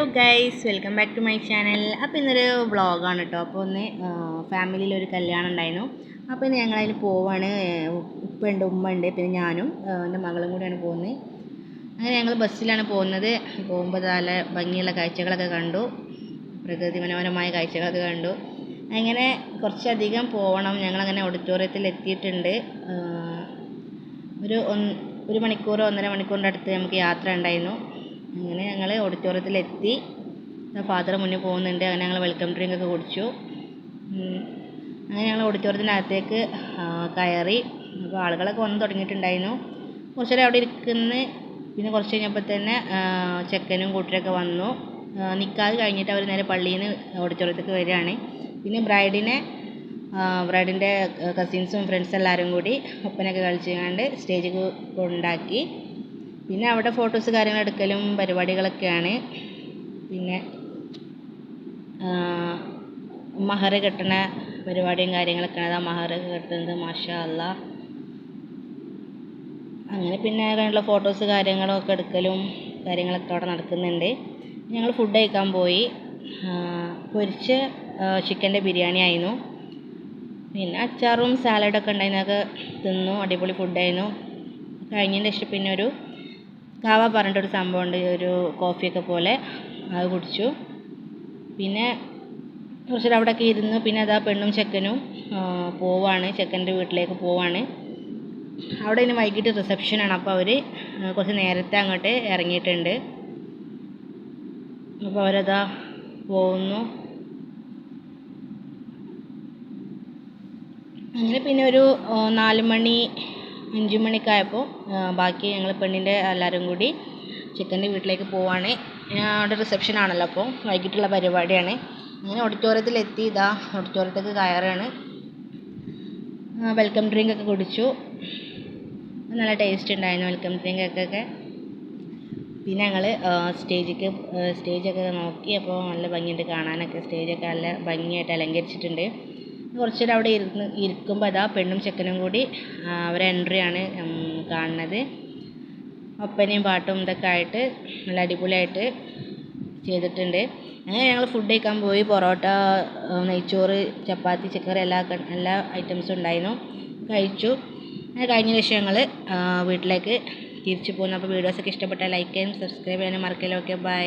Hello guys welcome back to my channel അപ്പോൾ ഇന്നൊരു വ്ളോഗാണ് കേട്ടോ അപ്പോൾ ഒന്ന് ഫാമിലിയിൽ ഒരു കല്യാണം ഉണ്ടായിരുന്നു. അപ്പോൾ ഇന്ന് ഞങ്ങളതിൽ പോവാണ്. ഉപ്പുണ്ട് ഉമ്മ ഉണ്ട് പിന്നെ ഞാനും എന്റെ മകളും കൂടിയാണ് പോകുന്നത്. അങ്ങനെ ഞങ്ങൾ ബസ്സിലാണ് പോകുന്നത്. പോകുമ്പോൾ നല്ല ഭംഗിയുള്ള കാഴ്ചകളൊക്കെ കണ്ടു. പ്രകൃതി മനോഹരമായ കാഴ്ചകളൊക്കെ കണ്ടു. അങ്ങനെ കുറച്ചധികം പോകണം ഞങ്ങളങ്ങനെ ഓഡിറ്റോറിയത്തിൽ എത്തിയിട്ടുണ്ട്. ഒരു ഒരു മണിക്കൂർ ഒന്നര മണിക്കൂറിന്റെ അടുത്ത് നമുക്ക് യാത്ര ഉണ്ടായിരുന്നു. അങ്ങനെ ഞങ്ങൾ ഓഡിറ്റോറിയത്തിലെത്തി ഫാദർ മുന്നിൽ പോകുന്നുണ്ട്. അങ്ങനെ ഞങ്ങൾ വെൽക്കം ഡ്രിങ്ക് ഒക്കെ കുടിച്ചു. അങ്ങനെ ഞങ്ങൾ ഓഡിറ്റോറിയത്തിനകത്തേക്ക് കയറി. അപ്പോൾ ആളുകളൊക്കെ വന്ന് തുടങ്ങിയിട്ടുണ്ടായിരുന്നു. കുറച്ച് നേരം അവിടെ ഇരിക്കുന്ന. പിന്നെ കുറച്ച് കഴിഞ്ഞപ്പോൾ തന്നെ ചെക്കനും കൂട്ടരൊക്കെ വന്നു. നിൽക്കാതെ കഴിഞ്ഞിട്ട് അവർ നേരെ പള്ളിയിൽ നിന്ന് ഓഡിറ്റോറിയത്തേക്ക് വരികയാണ്. പിന്നെ ബ്രൈഡിനെ ബ്രൈഡിന്റെ കസിൻസും ഫ്രണ്ട്സ് എല്ലാവരും കൂടി ഒപ്പനൊക്കെ കളിച്ചുകൊണ്ട് സ്റ്റേജിൽ കൊണ്ടാക്കി. പിന്നെ അവിടെ ഫോട്ടോസ് കാര്യങ്ങൾ എടുക്കലും പരിപാടികളൊക്കെയാണ്. പിന്നെ മഹർ കെട്ടണ പരിപാടിയും കാര്യങ്ങളൊക്കെയാണ്. അതാ മഹർ കെട്ടുന്നത് മാഷാ അല്ല അങ്ങനെ പിന്നെ അതിനുള്ള ഫോട്ടോസ് കാര്യങ്ങളൊക്കെ എടുക്കലും കാര്യങ്ങളൊക്കെ അവിടെ നടക്കുന്നുണ്ട്. ഞങ്ങൾ ഫുഡ് കഴിക്കാൻ പോയി. പൊരിച്ച ചിക്കന്റെ ബിരിയാണി ആയിരുന്നു. പിന്നെ അച്ചാറും സാലഡൊക്കെ ഉണ്ടായിരുന്നതൊക്കെ തിന്നു അടിപൊളി ഫുഡായിരുന്നു കഴിഞ്ഞതിന് ശേഷം പിന്നെ ഒരു കാവ പറഞ്ഞിട്ടൊരു സംഭവമുണ്ട് ഒരു കോഫിയൊക്കെ പോലെ. അത് കുടിച്ചു. പിന്നെ കുറച്ച് നേരം അവിടെയൊക്കെ ഇരുന്ന് പിന്നെ അതാ പെണ്ണും ചെക്കനും പോവാണ്. ചെക്കന്റെ വീട്ടിലേക്ക് പോവാണ്. അവിടെ ഇനി വൈകിട്ട് റിസപ്ഷനാണ് അപ്പോൾ അവർ കുറച്ച് നേരത്തെ അങ്ങോട്ട് ഇറങ്ങിയിട്ടുണ്ട്. അപ്പോൾ അവരതാ പോകുന്നു. അങ്ങനെ പിന്നെ ഒരു നാല് മണി അഞ്ച് മണിക്കായപ്പോൾ ബാക്കി ഞങ്ങൾ പെണ്ണിന്റെ എല്ലാവരും കൂടി ചെക്കന്റെ വീട്ടിലേക്ക് പോവാണ്. അവിടെ റിസപ്ഷൻ ആണല്ലോ അപ്പോൾ വൈകിട്ടുള്ള പരിപാടിയാണ്. അങ്ങനെ ഓഡിറ്റോറിയത്തിലെത്തി ഇതാ ഓഡിറ്റോറിയത്തേക്ക് കയറുകയാണ് വെൽക്കം ഡ്രിങ്ക് ഒക്കെ കുടിച്ചു. നല്ല ടേസ്റ്റ് ഉണ്ടായിരുന്നു വെൽക്കം ഡ്രിങ്ക് ഒക്കെ. പിന്നെ ഞങ്ങൾ സ്റ്റേജിക്ക് സ്റ്റേജൊക്കെ നോക്കി അപ്പോൾ നല്ല ഭംഗിയുണ്ട് കാണാനൊക്കെ. സ്റ്റേജൊക്കെ നല്ല ഭംഗിയായിട്ട് അലങ്കരിച്ചിട്ടുണ്ട്. കുറച്ച് നേരം അവിടെ ഇരുന്ന് ഇരിക്കുമ്പോൾ അതാ പെണ്ണും ചെക്കനും കൂടി അവരെ എൻട്രിയാണ് കാണുന്നത്. ഒപ്പനയും പാട്ടും ഇതൊക്കെ ആയിട്ട് നല്ല അടിപൊളിയായിട്ട് ചെയ്തിട്ടുണ്ട്. അങ്ങനെ ഞങ്ങൾ ഫുഡ് കഴിക്കാൻ പോയി പൊറോട്ട നെയ്ച്ചോറ് ചപ്പാത്തി ചിക്കറി എല്ലാ എല്ലാ ഐറ്റംസും ഉണ്ടായിരുന്നു. കഴിച്ചു. അങ്ങനെ കഴിഞ്ഞ ശേഷം ഞങ്ങൾ വീട്ടിലേക്ക് തിരിച്ചു പോകുന്നു. അപ്പോൾ വീഡിയോസൊക്കെ ഇഷ്ടപ്പെട്ടാൽ ലൈക്ക് ചെയ്യാനും സബ്സ്ക്രൈബ് ചെയ്യാനും മറക്കില്ല? Okay bye